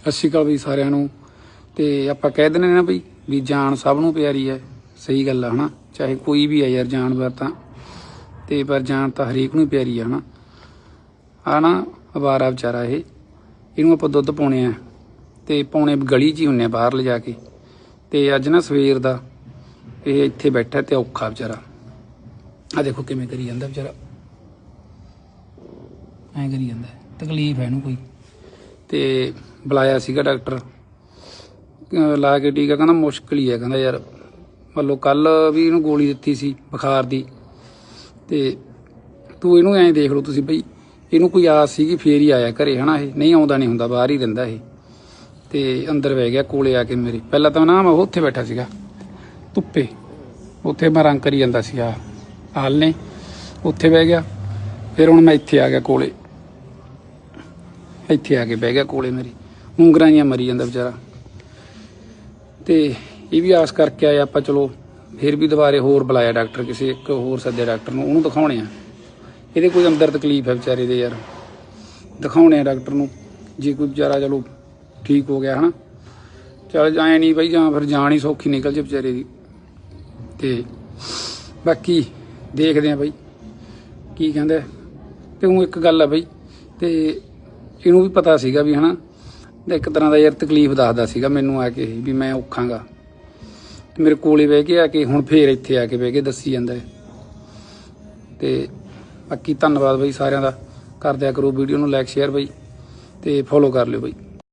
ਸਤਿ ਸ਼੍ਰੀ ਅਕਾਲ ਬਈ ਸਾਰਿਆਂ ਨੂੰ। ਤੇ ਆਪਾਂ ਕਹਿ ਦਿੰਦੇ ਨਾ ਬਈ ਵੀ ਜਾਨ ਸਭ ਨੂੰ ਪਿਆਰੀ ਹੈ। ਸਹੀ ਗੱਲ ਆ, ਹਨਾ? ਚਾਹੇ ਕੋਈ ਵੀ ਆ ਯਾਰ ਜਾਨਵਰ ਤਾਂ। ਤੇ ਪਰ ਜਾਨ ਤਾਂ ਹਰੇਕ ਨੂੰ ਪਿਆਰੀ ਆ, ਹਨਾ? ਆ ਨਾ ਅਵਾਰਾ ਵਿਚਾਰਾ ਇਹ। ਇਹਨੂੰ ਆਪਾਂ ਦੁੱਧ ਪਾਉਣੇ ਆ। ਤੇ ਪਾਉਣੇ ਗਲੀ 'ਚ ਹੀ ਹੁੰਨੇ ਆ ਬਾਹਰ ਲਿਜਾ ਕੇ। ਤੇ ਅੱਜ ਨਾ ਸਵੇਰ ਦਾ ਇਹ ਇੱਥੇ ਬੈਠਾ ਤੇ ਔਖਾ ਵਿਚਾਰਾ। ਆ ਦੇਖੋ ਕਿਵੇਂ ਕਰੀ ਜਾਂਦਾ ਵਿਚਾਰਾ। ਐਂ ਕਰੀ ਜਾਂਦਾ। ਤਕਲੀਫ ਹੈ ਇਹਨੂੰ ਕੋਈ। ਤੇ ਬੁਲਾਇਆ ਸੀਗਾ ਡਾਕਟਰ। ਲਾ ਕੇ ਟੀਕਾ ਕਹਿੰਦਾ ਮੁਸ਼ਕਲ ਹੀ ਹੈ ਕਹਿੰਦਾ ਯਾਰ। ਮੱਲੋ ਕੱਲ ਵੀ ਇਹਨੂੰ ਗੋਲੀ ਦਿੱਤੀ ਸੀ ਬੁਖਾਰ ਦੀ। ਤੇ ਤੂੰ ਇਹਨੂੰ ਐਂ ਦੇਖ ਲਓ ਤੁਸੀਂ ਬਈ, ਇਹਨੂੰ ਕੋਈ ਆਸ ਸੀਗੀ ਫੇਰ ਹੀ ਆਇਆ ਘਰੇ, ਹਨਾ ਇਹ? ਨਹੀਂ ਆਉਂਦਾ ਨਹੀਂ ਹੁੰਦਾ, ਬਾਹਰ ਹੀ ਰਹਿੰਦਾ ਇਹ। ਤੇ ਅੰਦਰ ਬਹਿ ਗਿਆ, ਕੋਲੇ ਆ ਕੇ ਮੇਰੇ। ਪਹਿਲਾਂ ਤਾਂ ਨਾ ਮੈਂ ਉੱਥੇ ਬੈਠਾ ਸੀਗਾ, ਧੁੱਪੇ। ਉੱਥੇ ਮੈਂ ਰੰਗ ਕਰੀ ਜਾਂਦਾ ਸੀਗਾ ਹਾਲ ਨੇ। ਉੱਥੇ ਬਹਿ ਗਿਆ, ਫਿਰ ਹੁਣ ਮੈਂ ਇੱਥੇ ਆ ਗਿਆ ਕੋਲੇ। ਇੱਥੇ ਆ ਕੇ ਬਹਿ ਗਿਆ ਕੋਲੇ ਮੇਰੀ। ਉਂਗਰਾਂ ਜੀਆਂ ਮਰੀ ਜਾਂਦਾ ਵਿਚਾਰਾ। ਤੇ ਇਹ ਵੀ ਆਸ ਕਰਕੇ ਆਏ ਆਪਾਂ, ਚਲੋ ਫਿਰ ਵੀ ਦੁਬਾਰੇ ਹੋਰ ਬੁਲਾਇਆ ਡਾਕਟਰ ਕਿਸੇ ਇੱਕ ਹੋਰ ਸੱਦੇ ਡਾਕਟਰ ਨੂੰ, ਉਹਨੂੰ ਦਿਖਾਉਣੇ ਆ। ਇਹਦੇ ਕੋਈ ਅੰਦਰ ਤਕਲੀਫ ਹੈ ਵਿਚਾਰੇ ਦੇ ਯਾਰ। ਦਿਖਾਉਣੇ ਆ ਡਾਕਟਰ ਨੂੰ, ਜੇ ਕੋਈ ਵਿਚਾਰਾ ਚਲੋ ਠੀਕ ਹੋ ਗਿਆ, ਹਨਾ। ਚਲ ਜਾਏ ਨਹੀਂ ਬਈ, ਜਾਂ ਫਿਰ ਜਾਨ ਹੀ ਸੌਖੀ ਨਿਕਲ ਜੇ ਵਿਚਾਰੇ ਦੀ। ਤੇ ਬਾਕੀ ਦੇਖਦੇ ਆ ਬਈ, ਕੀ ਕਹਿੰਦਾ। ਤੇ ਉਹ ਇੱਕ ਗੱਲ ਆ ਬਈ, ਤੇ ਇਹਨੂੰ ਵੀ ਪਤਾ ਸੀਗਾ ਵੀ, ਹਨਾ ਤੇ ਇੱਕ ਤਰ੍ਹਾਂ ਦਾ ਯਾਰ ਤਕਲੀਫ ਦੱਸਦਾ ਸੀਗਾ ਮੈਨੂੰ ਆ ਕੇ ਵੀ ਮੈਂ ਔਖਾਂਗਾ। ਤੇ ਮੇਰੇ ਕੋਲੇ ਬਹਿ ਕੇ ਆ ਕੇ ਹੁਣ ਫੇਰ ਇੱਥੇ ਆ ਕੇ ਬਹਿ ਕੇ ਦੱਸੀ ਜਾਂਦਾ ਹੈ। ਤੇ ਬਾਕੀ ਧੰਨਵਾਦ ਬਈ ਸਾਰਿਆਂ ਦਾ। ਕਰ ਦਿਆ ਕਰੋ ਵੀਡੀਓ ਨੂੰ ਲਾਈਕ ਸ਼ੇਅਰ ਬਈ। ਤੇ ਫੋਲੋ ਕਰ ਲਿਓ ਬਈ।